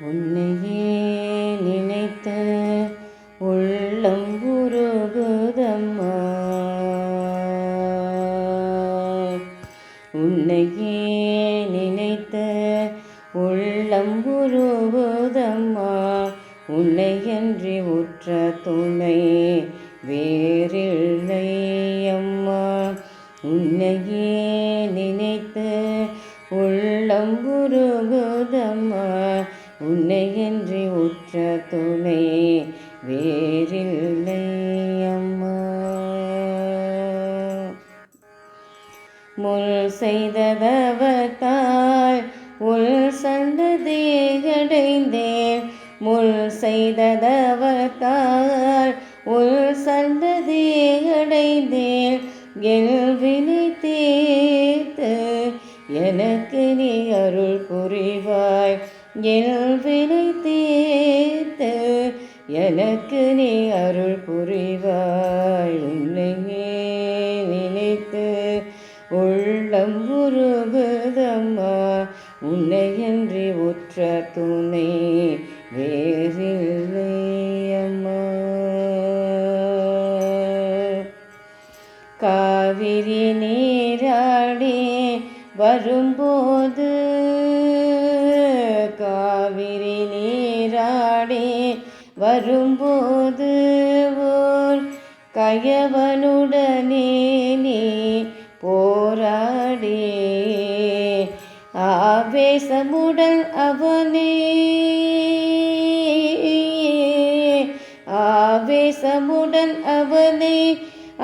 உன்னையே நினைத்த உள்ளம் உருகுதம்மா. உன்னையே நினைத்த உள்ளம் உருகுதம்மா. உன்னையன்றி உற்ற துணை வேறில்லை அம்மா உன்னையே உன்னையன்றி உற்ற துணை வேறில்லை அம்மா. முள் செய்ததவத்தால் உள் சந்ததி அடைந்தேன் முள் செய்ததவத்தால் உள் சந்ததி அடைந்தேன் எல்வினை தீர்த்து எனக்கு நீ அருள் புரிவாய். எல்வினை எனக்கு நீ அருள் புரிவாய். உன்னையே நினைத்து உள்ளம் உருகுதம்மா. உன்னையன்றி உற்ற துணை வேறில்லையம்மா. காவிரி நீராடி வரும்போது வரும்போது ஓர் கயவனுடனே நீ போராடே. ஆவேசமுடன் அவனே ஆவேசமுடன் அவனை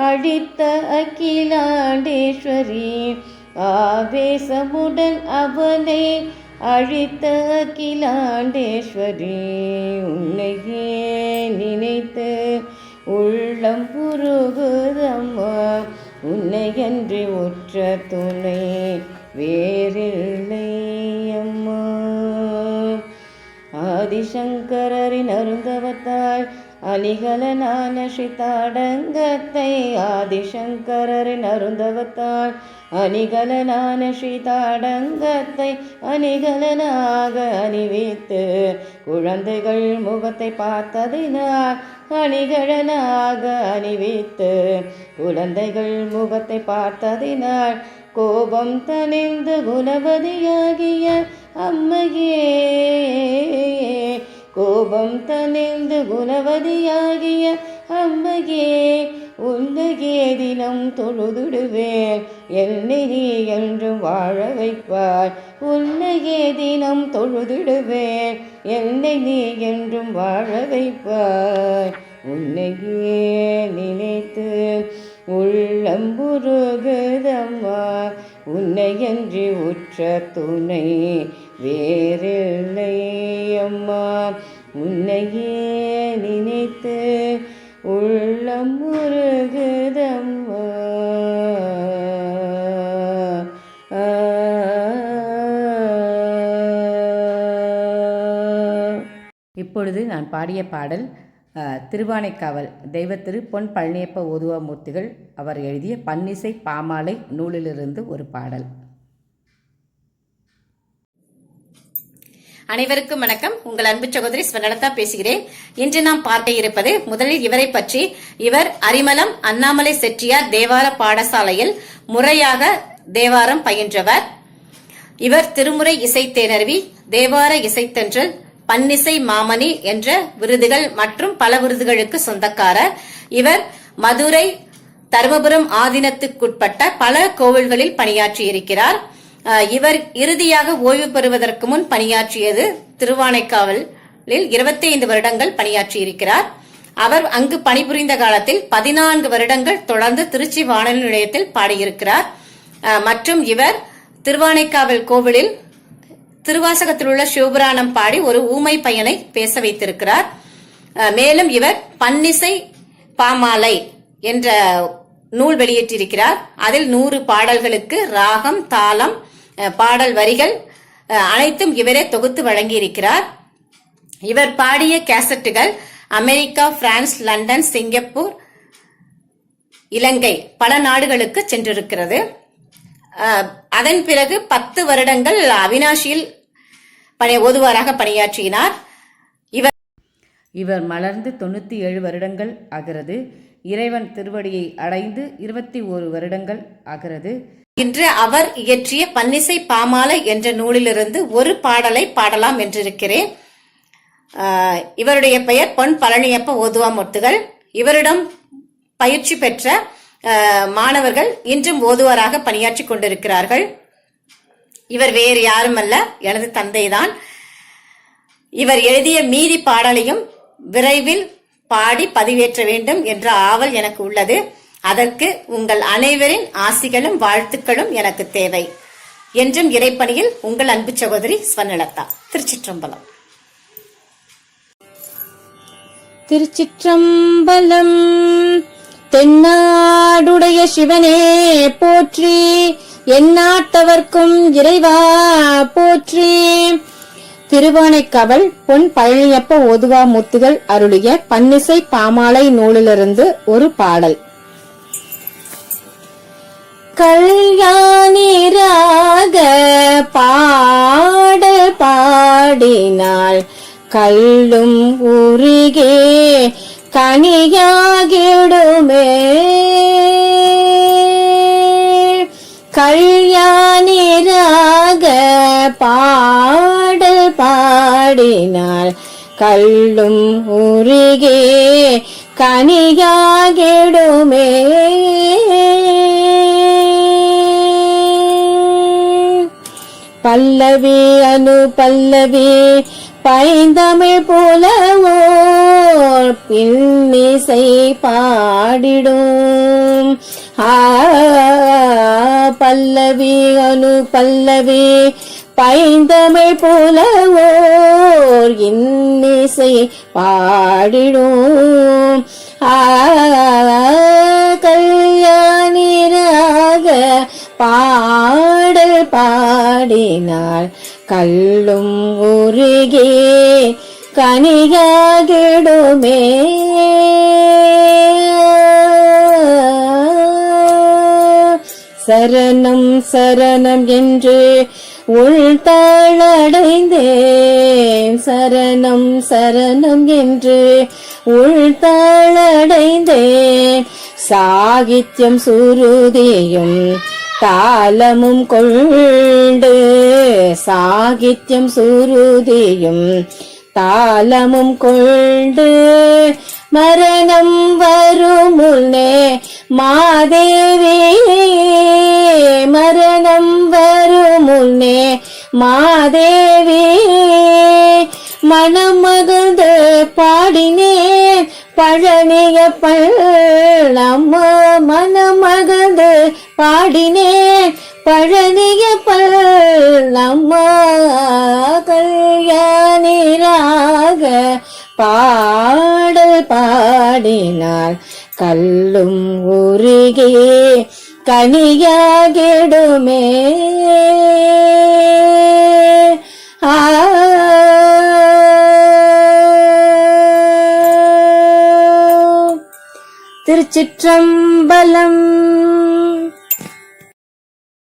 அடித்த அகிலாண்டேஸ்வரி. ஆவேசமுடன் அவனை அழித்த கிலாண்டேஸ்வரி உன்னையே நினைத்து உள்ளம் புருகுதம்மா உன்னையன்றி உற்ற துணை வேறில்லை அம்மா. ஆதிசங்கரின் அருந்தவத்தாய் அணிகலனான சிதாடங்கத்தை ஆதிசங்கரின் அருந்தவத்தாய் அணிகலனான ஸ்ரீதாடங்கத்தை அணிகலனாக அணிவித்து குழந்தைகள் முகத்தை பார்த்ததினால் அணிகலனாக அணிவித்து குழந்தைகள் முகத்தை பார்த்ததினால் கோபம் தணிந்து குணபதியாகிய அம்மையே கோபம் தணிந்து குணவதியாகிய அம்மையே உந்தகே தினம் தொழுதுடுவேன். என்னையே என்றும் வாழ வைப்பாய். உன்னையே தினம் தொழுதுடுவேன். என்னையே என்றும் வாழ வைப்பாய். உன்னையே நினைத்து உள்ளம் புருகுதம்மா உன்னையன்றி உற்ற துணை வேறில்லை அம்மா. உன்னையே நினைத்து உள்ளம் முருகுதம்மா இப்பொழுது நான் பாடிய பாடல் திருவானைக்காவல் தெய்வத்திரு பொன் பழனியப்ப ஓதுவா மூர்த்திகள் அவர் எழுதிய பன்னிசை பாமாலை நூலிலிருந்து ஒரு பாடல். அனைவருக்கும் வணக்கம். உங்கள் அன்பு சகோதரி ஸ்வர்ணலதா பேசுகிறேன். இன்று நாம் பார்க்க இருப்பது முதலில் இவரை பற்றி. இவர் அரிமலம் அண்ணாமலை செட்டியார் தேவார பாடசாலையில் முறையாக தேவாரம் பயின்றவர். இவர் திருமுறை இசைத்தேனர்வி தேவார இசைத்தன்றல் பன்னிசை மாமணி என்ற விருதுகள் மற்றும் பல விருதுகளுக்கு சொந்தக்காரர். இவர் மதுரை தருமபுரம் ஆதீனத்துக்குட்பட்ட பல கோவில்களில் பணியாற்றியிருக்கிறார். இருக்கிறார் இவர் இறுதியாக ஓய்வு பெறுவதற்கு முன் பணியாற்றியது திருவானைக்காவலில் 25 வருடங்கள் பணியாற்றியிருக்கிறார். அவர் அங்கு பணிபுரிந்த காலத்தில் பதினான்கு வருடங்கள் தொடர்ந்து திருச்சி வானொலி நிலையத்தில் பாடியிருக்கிறார். மற்றும் இவர் திருவானைக்காவல் கோவிலில் திருவாசகத்தில் உள்ள சிவபுராணம் பாடி ஒரு ஊமை பையனை பேச வைத்திருக்கிறார். மேலும் இவர் பன்னிசை பாமாலை என்ற நூல் வெளியிட்டிருக்கிறார். அதில் நூறு பாடல்களுக்கு ராகம் தாளம் பாடல் வரிகள் அனைத்தும் இவரே தொகுத்து வழங்கியிருக்கிறார். இவர் பாடிய கேசட்டுகள் America France London Singapore Ilangai பல நாடுகளுக்கு சென்றிருக்கிறது. அஹ், அதன் பிறகு பத்து வருடங்கள் அவினாஷியில் பணி ஓதுவாராக பணியாற்றினார். இவர் இவர் மலர்ந்து தொண்ணூற்றி ஏழு வருடங்கள் ஆகிறது. இறைவன் திருவடியை அடைந்து இருபத்தி ஓரு வருடங்கள் ஆகிறது. இன்று அவர் இயற்றிய பன்னிசை பாமாலை என்ற நூலிலிருந்து ஒரு பாடலை பாடலாம் என்றிருக்கிறேன். இவருடைய பெயர் பொன் பழனியப்ப ஓதுவாமூர்த்திகள். இவரிடம் பயிற்சி பெற்ற மாணவர்கள் இன்றும் ஓதுவராக பணியாற்றி கொண்டிருக்கிறார்கள். இவர் வேறு யாருமல்ல எனது தந்தைதான். இவர் எழுதிய மீதி பாடலையும் விரைவில் பாடி பதிவேற்ற வேண்டும் என்ற ஆவல் எனக்கு உள்ளது. அதற்கு உங்கள் அனைவரின் ஆசிகளும் வாழ்த்துக்களும் எனக்கு தேவை. என்றும் இறைப்பணியில் உங்கள் அன்பு சகோதரி ஸ்வர்ணலதா. திருச்சிற்றம்பலம். திருச்சிற்றம்பலம். தென்னாடுடைய சிவனே போற்றி எந்நாட்டவர்க்கும் இறைவா போற்றி. திருவானைக்கவல் பொன் பழனியப்ப ஓதுவா முத்துகள் அருளிய பன்னிசை பாமாலை நூலிலிருந்து ஒரு பாடல். கல்யாணிராக பாடல் பாடினாள் கல்லும் உருகே கனியாகிடுமே. கல்யாணிராக பா பாடினார் கல்லும் உருகே கனியாகிடுமே. பல்லவி அனு பல்லவி பைந்தமிழ் போலவோ பின்னிசை பாடிடும். ஆ பல்லவி அனு பல்லவி பைந்தமிழ் புலவோர் இன்னிசை பாடிடும். ஆ கல்யாணிராக பாடல் பாடினாள். கல்லும் உருகே கனியாகிடுமே சரணம் சரணம் என்று உள்தாளடைந்தேன். சரணம் சரணம் என்று உள்தாளடைந்தேன். சாகித்யம் சுருதியும் தாளமும் கொண்டு சாகித்யம் சுருதியும் தாளமும் கொண்டு மரணம் வரும் முன்னே மாதேவி மாதேவி. மனம் மகிழ்ந்து பாடினேன் பழனியப்பள் நம்ம மனம் மகிழ்ந்து பாடினேன் பழனியப்பள் நம்ம கல்யாணிராக பாடல் பாடினார். கல்லும் உருகே கனியாகிடுமே ஆ திருச்சிற்றம்பலம்